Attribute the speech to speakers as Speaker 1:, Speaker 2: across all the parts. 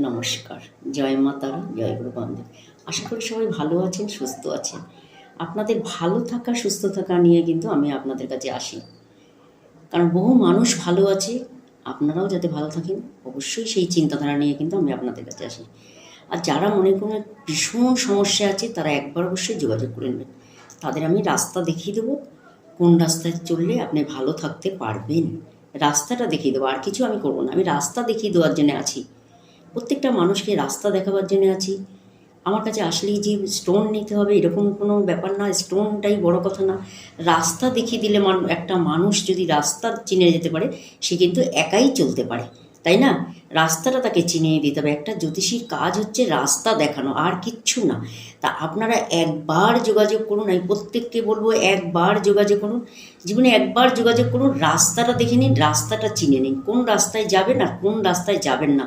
Speaker 1: নমস্কার। জয় মা তারা, জয় গুরু বন্দে। আশা করি সবাই ভালো আছেন, সুস্থ আছেন। আপনাদের ভালো থাকা, সুস্থ থাকা নিয়ে কিন্তু আমি আপনাদের কাছে আসি। কারণ বহু মানুষ ভালো আছে, আপনারাও যাতে ভালো থাকেন, অবশ্যই সেই চিন্তাধারা নিয়ে কিন্তু আমি আপনাদের কাছে আসি। আর যারা মনে করেন ভীষণ সমস্যা আছে, তারা একবার অবশ্যই যোগাযোগ করে নেবেন। তাদের আমি রাস্তা দেখিয়ে দেবো, কোন রাস্তায় চললে আপনি ভালো থাকতে পারবেন। রাস্তাটা দেখিয়ে দেবো, আর কিছু আমি করব না। আমি রাস্তা দেখিয়ে দেওয়ার জন্য আছি। প্রত্যেকটা মানুষকে রাস্তা দেখাবার জন্য আছি। আমার কাছে আসলেই যে স্টোন নিতে হবে, এরকম কোনো ব্যাপার না স্টোনটাই বড় কথা না। রাস্তা দেখিয়ে দিলে একটা মানুষ যদি রাস্তা চিনে যেতে পারে, সে কিন্তু একাই চলতে পারে। তাই না? রাস্তাটা তাকে চিনিয়ে দিতে হবে। একটা জ্যোতিষীর কাজ হচ্ছে রাস্তা দেখানো, আর কিচ্ছু না। তা আপনারা একবার যোগাযোগ করুন, আমি প্রত্যেককে বলব, একবার যোগাযোগ করুন। জীবনে একবার যোগাযোগ করুন, রাস্তাটা দেখে নিন, রাস্তাটা চিনে নিন। কোন রাস্তায় যাবেন আর কোন রাস্তায় যাবেন না।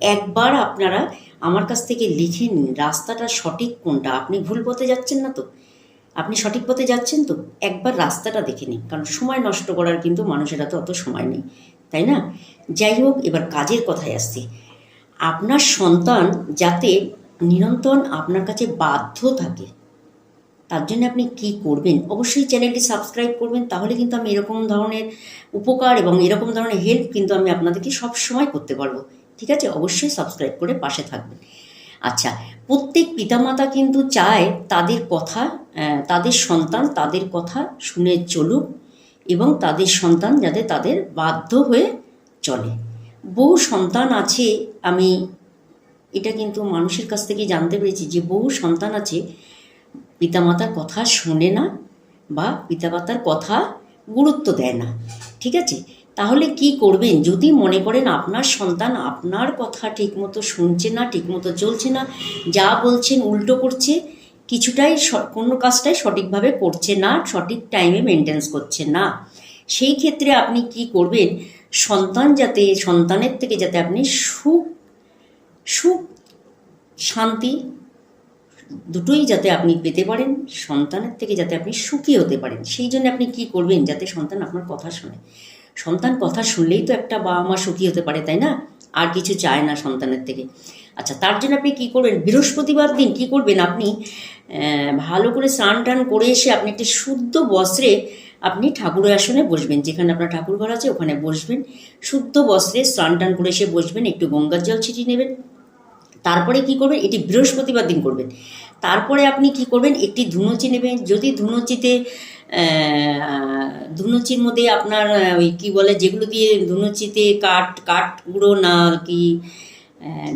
Speaker 1: একবার আপনারা আমার কাছ থেকে লিখে নিন রাস্তাটা সঠিক কোনটা। আপনি ভুল পথে যাচ্ছেন না তো? আপনি সঠিক পথে যাচ্ছেন তো? একবার রাস্তাটা দেখে নিন, কারণ সময় নষ্ট করার কিন্তু মানুষের হাতে অত সময় নেই, তাই না? যাই হোক, এবার কাজের কথায় আসছি। আপনার সন্তান যাতে নিরন্তর আপনার কাছে বাধ্য থাকে, তার জন্য আপনি কি করবেন? অবশ্যই চ্যানেলটি সাবস্ক্রাইব করবেন, তাহলে কিন্তু আমি এরকম ধরনের উপকার এবং এরকম ধরনের হেল্প কিন্তু আমি আপনাদেরকে সব সময় করতে পারব। ঠিক আছে? অবশ্যই সাবস্ক্রাইব করে পাশে থাকবেন। আচ্ছা প্রত্যেক পিতামাতা কিন্তু চায় তাদের কথা তাদের সন্তান তাদের কথা শুনে চলুক এবং তাদের সন্তান যাতে তাদের বাধ্য হয়ে চলে। বহু সন্তান আছে, আমি এটা কিন্তু মানুষের কাছ থেকে জানতে পেরেছি যে বহু সন্তান আছে, পিতামাতার কথা শোনে না বা পিতামাতার কথা গুরুত্ব দেয় না। ঠিক আছে? তাহলে কি করবেন? যদি মনে করেন আপনার সন্তান আপনার কথা ঠিকমতো শুনছে না, ঠিকমতো চলছে না, যা বলছেন উল্টো করছে, কিছুটাই কোনো কাজটাই সঠিকভাবে করছে না, সঠিক টাইমে মেনটেন্স করছে না। সেই ক্ষেত্রে আপনি কি করবেন? সন্তান যাতে, সন্তানের থেকে যাতে আপনি সুখ সুখ, শান্তি দুটোই যাতে আপনি পেতে পারেন, সন্তানের থেকে যাতে আপনি সুখী হতে পারেন, সেই জন্য আপনি কি করবেন? যাতে সন্তান আপনার কথা শোনে। সন্তান কথা শুনলেই তো একটা বাবা মা সুখী হতে পারে, তাই না? আর কিছু চায় না সন্তানের থেকে। আচ্ছা তার জন্য আপনি কী করবেন? বৃহস্পতিবার দিন কি করবেন আপনি? ভালো করে স্নান টান করে এসে আপনি একটি শুদ্ধ বস্ত্রে আপনি ঠাকুরের আসনে বসবেন। যেখানে আপনার ঠাকুর ঘর আছে, ওখানে বসবেন। শুদ্ধ বস্ত্রে স্নান টান করে এসে বসবেন, একটু গঙ্গার জল ছিটিয়ে নেবেন। তারপরে কি করবেন? এটি বৃহস্পতিবার দিন করবেন। তারপরে আপনি কি করবেন? একটি ধুনুচি নেবেন। যদি ধুনুচিতে ধুনুচির মধ্যে আপনার ওই কী বলে, যেগুলো দিয়ে ধুনুচিতে কাঠ কাঠ গুঁড়ো না কি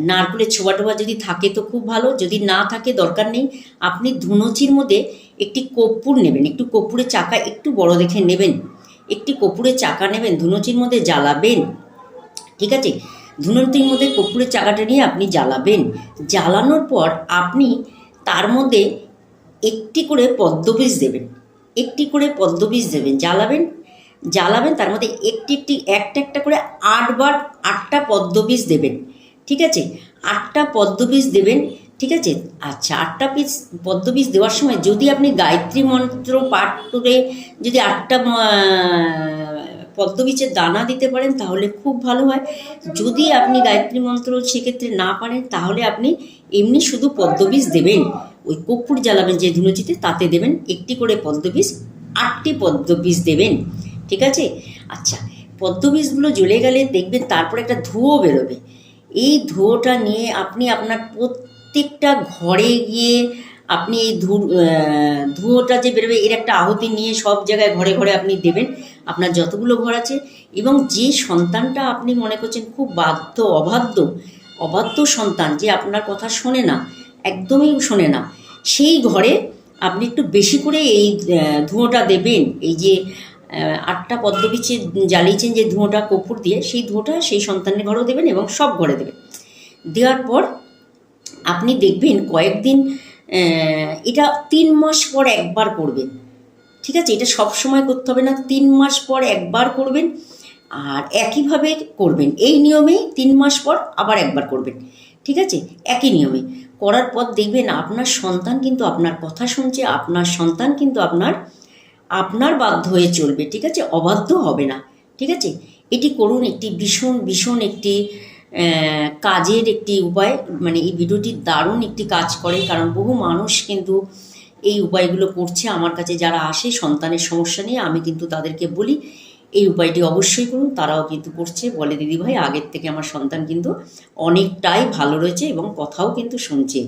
Speaker 1: নারকেলের ছোবা টোবা যদি থাকে তো খুব ভালো, যদি না থাকে দরকার নেই। আপনি ধুনুচির মধ্যে একটি কর্পূর নেবেন, একটু কর্পূরের চাকা একটু বড় দেখে নেবেন, একটি কর্পূরের চাকা নেবেন, ধুনুচির মধ্যে জ্বালাবেন, ঠিক আছে? ধুনুচির মধ্যে কর্পূরের চাকাটা নিয়ে আপনি জ্বালাবেন। জ্বালানোর পর আপনি তার মধ্যে একটি করে পদ্মবীজ দেবেন। একটি করে পদ্মবীজ দেবেন, জ্বালাবেন। জ্বালাবেন, তার মধ্যে একটি একটি, একটা একটা করে আটবার আটটা পদ্মবীজ দেবেন, ঠিক আছে? আটটা পদ্মবীজ দেবেন, ঠিক আছে? আচ্ছা আটটা পিস পদ্মবীজ দেওয়ার সময় যদি আপনি গায়ত্রী মন্ত্র পাঠ করে যদি আটটা পদ্মবীজের দানা দিতে পারেন, তাহলে খুব ভালো হয়। যদি আপনি গায়ত্রী মন্ত্র সেক্ষেত্রে না পারেন, তাহলে আপনি এমনি শুধু পদ্মবীজ দেবেন। ওই কর্পূর জ্বালাবেন যে ধুনুচিতে তাতে দেবেন একটি করে পদ্মবীজ, আটটি পদ্মবীজ দেবেন। ঠিক আছে? আচ্ছা পদ্মবীজগুলো জ্বলে গেলে দেখবেন তারপর একটা ধুয়ো বেরোবে। এই ধুয়োটা নিয়ে আপনি আপনার প্রত্যেকটা ঘরে গিয়ে আপনি এই ধু ধুয়োটা যে বেরোবে, এর একটা আহুতি নিয়ে সব জায়গায় ঘরে ঘরে আপনি দেবেন। আপনার যতগুলো ঘর আছে এবং যে সন্তানটা আপনি মনে করছেন খুব বাধ্য, অবাধ্য অবাধ্য সন্তান যে আপনার কথা শোনে না, একদমই শোনে না সেই ঘরে আপনি একটু বেশি করে এই ধুঁয়োটা দেবেন। এই যে আটটা পদ্মবিচ্ছে জ্বালিয়েছেন যে ধুঁয়োটা কপুর দিয়ে, সেই ধুঁয়োটা সেই সন্তানের ঘরেও দেবেন এবং সব ঘরে দেবেন। দেওয়ার পর আপনি দেখবেন কয়েকদিন এটা তিন মাস পর একবার করবেন। ঠিক আছে? এটা সব সময় করতে হবে না, তিন মাস পর একবার করবেন আর একইভাবে করবেন। এই নিয়মেই তিন মাস পর আবার একবার করবেন। ঠিক আছে? একই নিয়মে। করার পর দেখবেন আপনার সন্তান কিন্তু আপনার কথা শুনছে, আপনার সন্তান কিন্তু আপনার আপনার বাধ্য হয়ে চলবে, ঠিক আছে? অবাধ্য হবে না, ঠিক আছে? এটি করুন, একটি ভীষণ ভীষণ একটি কাজের একটি উপায় মানে এই ভিডিওটি দারুণ একটি কাজ করে, কারণ বহু মানুষ কিন্তু এই উপায়গুলো করছে। আমার কাছে যারা আসে, সন্তানের সমস্যা নিয়ে আমি কিন্তু তাদেরকে বলি এই উপায়টি অবশ্যই করুন, তারাও কিন্তু করছে। বলে দিদিভাই, আগের থেকে আমার সন্তান কিন্তু অনেকটাই ভালো রয়েছে এবং কথাও কিন্তু শুনছে,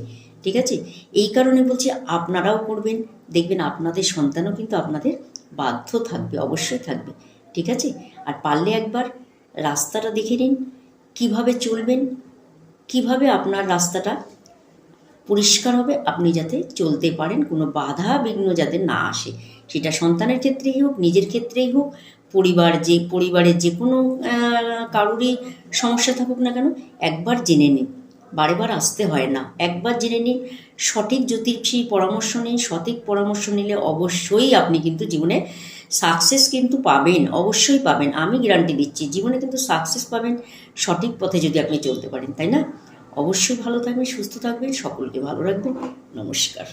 Speaker 1: ঠিক আছে? এই কারণে বলছি আপনারাও করবেন, দেখবেন আপনাদের সন্তানও কিন্তু আপনাদের বাধ্য থাকবে, অবশ্যই থাকবে, ঠিক আছে? আর পারলে একবার রাস্তাটা দেখে নিন, কীভাবে চলবেন, কীভাবে আপনার রাস্তাটা পরিষ্কার হবে, আপনি যাতে চলতে পারেন, কোনো বাধা বিঘ্ন যাতে না আসে। সেটা সন্তানের ক্ষেত্রেই হোক, নিজের ক্ষেত্রেই হোক পরিবার, যে পরিবারের যে কোনো কারোরই সমস্যা থাকুক না কেন, একবার জেনে নিন বারে বার আসতে হয় না। একবার জেনে নিন সঠিক জ্যোতিষী পরামর্শ নিন সঠিক পরামর্শ নিলে অবশ্যই আপনি কিন্তু জীবনে সাকসেস কিন্তু পাবেন, অবশ্যই পাবেন। আমি গ্যারান্টি দিচ্ছি, জীবনে কিন্তু সাকসেস পাবেন সঠিক পথে যদি আপনি চলতে পারেন, তাই না? অবশ্যই ভালো থাকবেন, সুস্থ থাকবেন, সকলকে ভালো রাখবেন। নমস্কার।